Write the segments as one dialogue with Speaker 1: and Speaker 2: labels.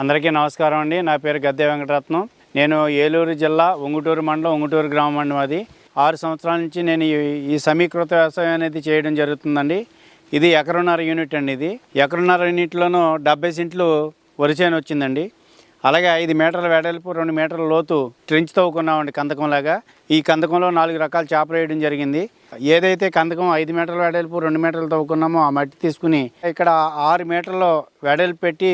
Speaker 1: అందరికీ నమస్కారం అండి. నా పేరు గద్దె వెంకటరత్నం. నేను ఏలూరు జిల్లా ఉంగుటూరు మండలం ఉంగుటూరు గ్రామం అండి మాది ఆరు సంవత్సరాల నుంచి నేను ఈ- ఈ సమీకృత వ్యవసాయం అనేది చేయడం జరుగుతుందండి. ఇది ఎకరన్నర యూనిట్ అండి ఇది. ఎకరన్నర యూనిట్లోనూ డెబ్బై సెంట్లు వరిచేను వచ్చిందండి. అలాగే ఐదు మీటర్ల వెడల్పు రెండు మీటర్ల లోతు ట్రెంచ్ తవ్వుకున్నామండి కందకంలాగా. ఈ కందకంలో నాలుగు రకాల చేపలు వేయడం జరిగింది. ఏదైతే కందకం ఐదు మీటర్ల వెడల్పు రెండు మీటర్లు తవ్వుకున్నామో ఆ మట్టి తీసుకుని ఇక్కడ ఆరు మీటర్లు వెడల్పు పెట్టి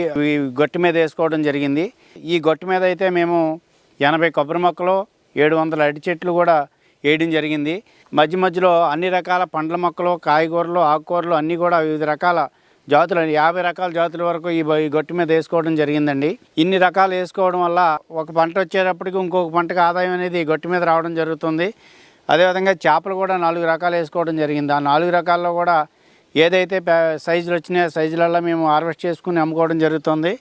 Speaker 1: గొట్టు మీద వేసుకోవడం జరిగింది. ఈ గొట్టు మీద అయితే మేము ఎనభై కొబ్బరి మొక్కలు ఏడు వందల అడి చెట్లు కూడా వేయడం జరిగింది. మధ్య మధ్యలో అన్ని రకాల పండ్ల మొక్కలు కాయగూరలు ఆకుకూరలు అన్నీ కూడా వివిధ రకాల జాతులు యాభై రకాల జాతుల వరకు ఈ గొట్టు మీద వేసుకోవడం జరిగిందండి. ఇన్ని రకాలు వేసుకోవడం వల్ల ఒక పంట వచ్చేటప్పటికి ఇంకొక పంటకు ఆదాయం అనేది ఈ గొట్టు మీద రావడం జరుగుతుంది. అదేవిధంగా చేపలు కూడా నాలుగు రకాలు వేసుకోవడం జరిగింది. ఆ నాలుగు రకాల్లో కూడా ఏదైతే పే- సైజులు వచ్చినాయో సైజులలో మేము హార్వెస్ట్ చేసుకుని అమ్ముకోవడం జరుగుతుంది.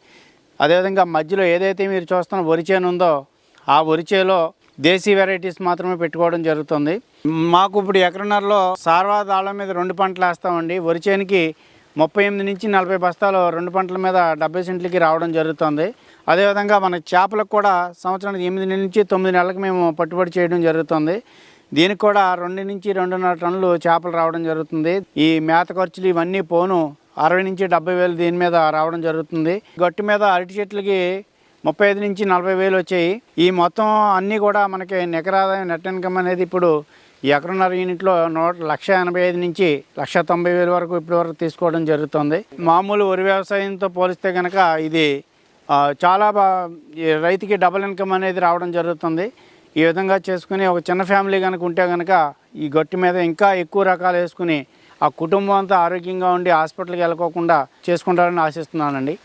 Speaker 1: అదేవిధంగా మధ్యలో ఏదైతే మీరు చూస్తున్న వరి చేను ఉందో ఆ వరిచేలో దేశీ వెరైటీస్ మాత్రమే పెట్టుకోవడం జరుగుతుంది. మాకు ఇప్పుడు ఎకరన్నరలో సార్వా దాళ్ళ మీద రెండు పంటలు వేస్తామండి. వరి చేనుకి ముప్పై ఎనిమిది నుంచి నలభై బస్తాలు రెండు పంటల మీద డెబ్బై సెంట్లకి రావడం జరుగుతుంది. అదేవిధంగా మన చేపలకు కూడా సంవత్సరానికి ఎనిమిది నుంచి తొమ్మిది నెలలకు మేము పట్టుబడి చేయడం జరుగుతుంది. దీనికి కూడా రెండు నుంచి రెండున్నర టన్నులు చేపలు రావడం జరుగుతుంది. ఈ మేత ఖర్చులు ఇవన్నీ పోను అరవై నుంచి డెబ్బై వేలు దీని మీద రావడం జరుగుతుంది. గట్టు మీద అరటి చెట్లకి ముప్పై ఐదు నుంచి నలభై వేలు వచ్చాయి. ఈ మొత్తం అన్నీ కూడా మనకి నికరాదాయం నెట్ ఇన్కమ్ అనేది ఇప్పుడు ఎకరన్నర యూనిట్లో నూట లక్ష ఎనభై ఐదు నుంచి లక్ష తొంభై వేలు వరకు ఇప్పటి వరకు తీసుకోవడం జరుగుతుంది. మామూలు వరి వ్యవసాయంతో పోలిస్తే కనుక ఇది చాలా బా రైతుకి డబుల్ ఇన్కమ్ అనేది రావడం జరుగుతుంది. ఈ విధంగా చేసుకుని ఒక చిన్న ఫ్యామిలీ కనుక ఉంటే కనుక ఈ గట్టి మీద ఇంకా ఎక్కువ రకాలు వేసుకుని ఆ కుటుంబం అంతా ఆరోగ్యంగా ఉండి హాస్పిటల్కి వెళ్ళకోకుండా చేసుకుంటారని ఆశిస్తున్నానండి.